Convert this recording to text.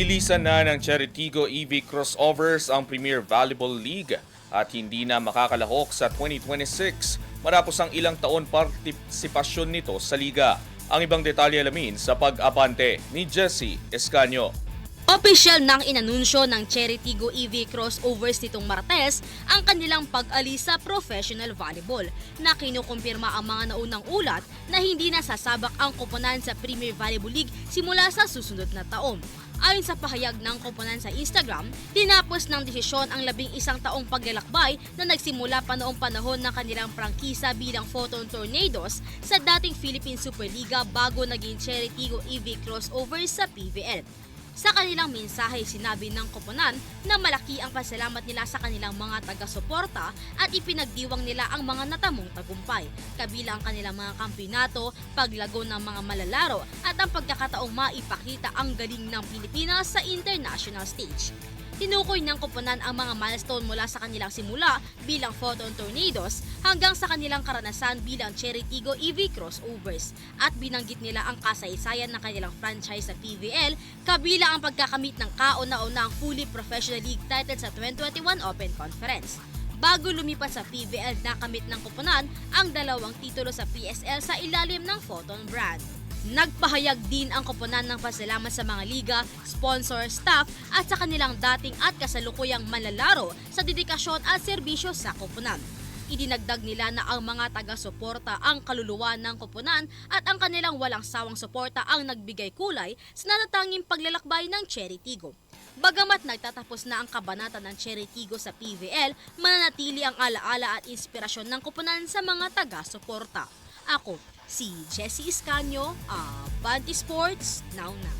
Nilisan na ng Cheritigo EV Crossovers ang Premier Volleyball League at hindi na makakalahok sa 2026 matapos ang ilang taon partisipasyon nito sa liga. Ang ibang detalye alamin sa pag-abante ni Jesse Escanio. Opisyal nang inanunsyo ng Cheritigo EV Crossovers nitong Martes ang kanilang pag-alis sa professional volleyball na kinukumpirma ang mga naunang ulat na hindi na sasabak ang koponan sa Premier Volleyball League simula sa susunod na taon. Ayon sa pahayag ng koponan sa Instagram, tinapos ng desisyon ang labing isang taong paglalakbay na nagsimula pa noong panahon ng kanilang prangkisa bilang Photon Tornadoes sa dating Philippine Superliga bago naging Cheritigo EV Crossovers sa PVL. Sa kanilang mensahe, sinabi ng koponan na malaki ang pasalamat nila sa kanilang mga taga-suporta at ipinagdiwang nila ang mga natamong tagumpay, kabilang ang kanilang mga kampyonato, paglago ng mga malalaro at ang pagkakataong maipakita ang galing ng Pilipinas sa international stage. Tinukoy ng koponan ang mga milestone mula sa kanilang simula bilang Photon Tornadoes hanggang sa kanilang karanasan bilang Cheritigo EV Crossovers at binanggit nila ang kasaysayan ng kanilang franchise sa PVL kabilang ang pagkakamit ng kauna-unang fully professional league title sa 2021 Open Conference. Bago lumipat sa PVL, nakamit ng koponan ang dalawang titulo sa PSL sa ilalim ng Photon brand. Nagpahayag din ang koponan ng pasalamat sa mga liga, sponsor, staff at sa kanilang dating at kasalukuyang manlalaro sa dedikasyon at serbisyo sa koponan. Idinagdag nila na ang mga taga-suporta ang kaluluwa ng koponan at ang kanilang walang sawang suporta ang nagbigay kulay sa natatanging paglalakbay ng Cheritigo. Bagamat nagtatapos na ang kabanata ng Cheritigo sa PVL, mananatili ang alaala at inspirasyon ng koponan sa mga taga-suporta. Ako, si Jessie Iscanio, Abanti Sports, now na.